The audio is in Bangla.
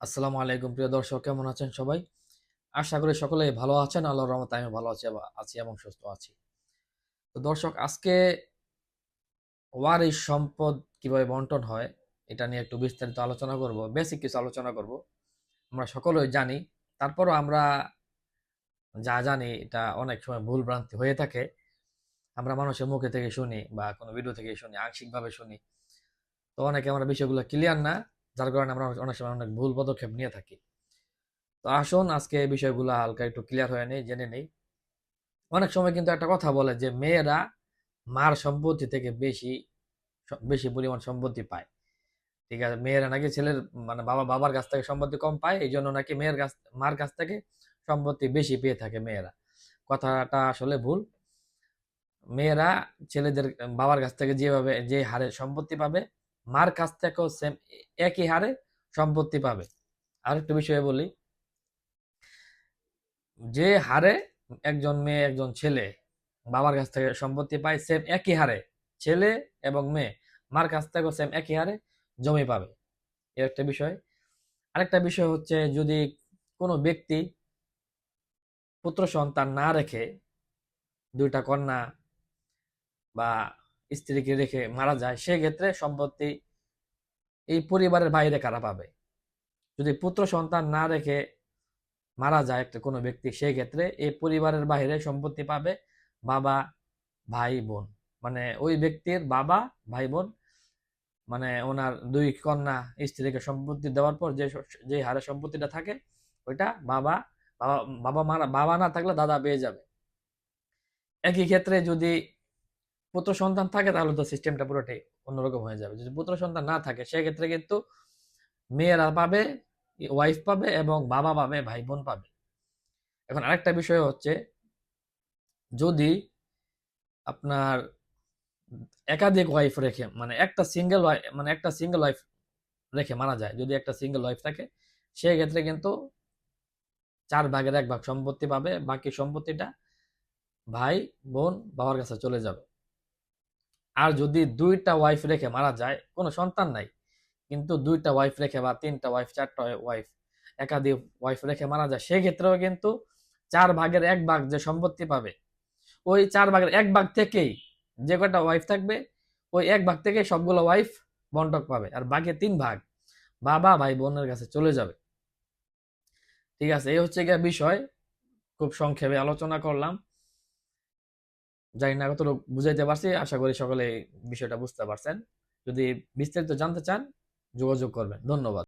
আসসালামু আলাইকুম, প্রিয় দর্শক, কেমন আছেন সবাই? আশা করি সকলেই ভালো আছেন, আল্লাহর রহমতে আমি ভালো আছি আছি এবং সুস্থ আছি। তো দর্শক, আজকে ওয়ারিশ সম্পদ কীভাবে বন্টন হয়, এটা নিয়ে একটু বিস্তারিত আলোচনা করব বেসিক কিছু আলোচনা করব। আমরা সকলেই জানি, তারপরও আমরা যা জানি, এটা অনেক সময় ভুল ভ্রান্তি হয়ে থাকে। আমরা মানুষের মুখে থেকে শুনি বা কোনো ভিডিও থেকে শুনি, আংশিকভাবে শুনি। তো অনেকে আমরা বিষয়গুলো ক্লিয়ার না যার কারণে আমরা অনেক সময় অনেক ভুল পদক্ষেপ নিয়ে থাকি। তো আসুন, আজকে এই বিষয়গুলো হালকা একটু ক্লিয়ার হয়ে নেই, জেনে নেই। অনেক সময় কিন্তু একটা কথা বলে যে, মেয়েরা মার সম্পত্তি থেকে বেশি বেশি পরিমাণ সম্পত্তি পায়। ঠিক আছে, মেয়েরা নাকি ছেলের মানে বাবা, বাবার কাছ থেকে সম্পত্তি কম পায় এই জন্য নাকি মেয়ের কাছ, মার কাছ থেকে সম্পত্তি বেশি পেয়ে থাকে মেয়েরা। কথাটা আসলে ভুল। মেয়েরা ছেলেদের বাবার কাছ থেকে যেভাবে, যে হারে সম্পত্তি পাবে মার কাছ থেকেও সেম একই হারে সম্পত্তি পাবে। আর আরেকটা বিষয়ে বলি। যে হারে একজন মেয়ে, একজন ছেলে বাবার কাছ থেকে সম্পত্তি পায়, সেম একই হারে ছেলে এবং মেয়ে মার কাছ থেকেও সেম একই হারে জমি পাবে। এর একটা বিষয়। আরেকটা বিষয় হচ্ছে যদি কোনো ব্যক্তি পুত্র সন্তান না রেখে দুইটা কন্যা বা স্ত্রীকে রেখে মারা যায়, সেক্ষেত্রে সম্পত্তি এই পরিবারের বাইরে কারা পাবে? যদি পুত্র সন্তান না রেখে মারা যায় একটা কোনো ব্যক্তি সেই ক্ষেত্রে এই পরিবারের বাইরে সম্পত্তি পাবে বাবা, ভাই, বোন। মানে ওই ব্যক্তির বাবা, ভাই, বোন মানে ওনার দুই কন্যা স্ত্রীকে সম্পত্তি দেওয়ার পর যে যে হারে সম্পত্তিটা থাকে, ওইটা বাবা বাবা বাবা মারা, বাবা না থাকলে দাদা পেয়ে যাবে। একই ক্ষেত্রে যদি পুত্র সন্তান থাকে, তাহলে তো সিস্টেমটা পুরোটাই অন্যরকম হয়ে যাবে। যদি পুত্র সন্তান না থাকে, সেক্ষেত্রে কিন্তু মেয়েরা পাবে ওয়াইফ পাবে এবং বাবা পাবে, ভাই বোন পাবে। এখন আরেকটা বিষয় হচ্ছে, যদি আপনার একাধিক ওয়াইফ রেখে মানে একটা সিঙ্গেল ওয়াইফ মানে একটা সিঙ্গেল ওয়াইফ রেখে মারা যায়, যদি একটা সিঙ্গেল ওয়াইফ থাকে সেই ক্ষেত্রে কিন্তু চার ভাগের এক ভাগ সম্পত্তি পাবে, বাকি সম্পত্তিটা ভাই, বোন, বাবার কাছে চলে যাবে। আর যদি দুইটা ওয়াইফ রেখে মারা যায়, কোনো সন্তান নাই। কিন্তু দুইটা ওয়াইফ রেখে বা তিনটা ওয়াইফ চারটা ওয়াইফ একাধিক ওয়াইফ রেখে মারা যায়, সেক্ষেত্রেও কিন্তু চার ভাগের এক ভাগ যে সম্পত্তি পাবে, ওই চার ভাগের এক ভাগ থেকেই যে কটা ওয়াইফ থাকবে, ওই এক ভাগ থেকে সবগুলো ওয়াইফ বন্টক পাবে, আর বাকি তিন ভাগ বাবা, ভাই, বোনের কাছে চলে যাবে। ঠিক আছে, এই হচ্ছে গিয়ে বিষয়। খুব সংক্ষেপে আলোচনা করলাম। জানি না কত লোক বুঝাইতে পারছি, আশা করি সকলে বিষয়টা বুঝতে পারছেন। যদি বিস্তারিত জানতে চান, যোগাযোগ করবেন। ধন্যবাদ।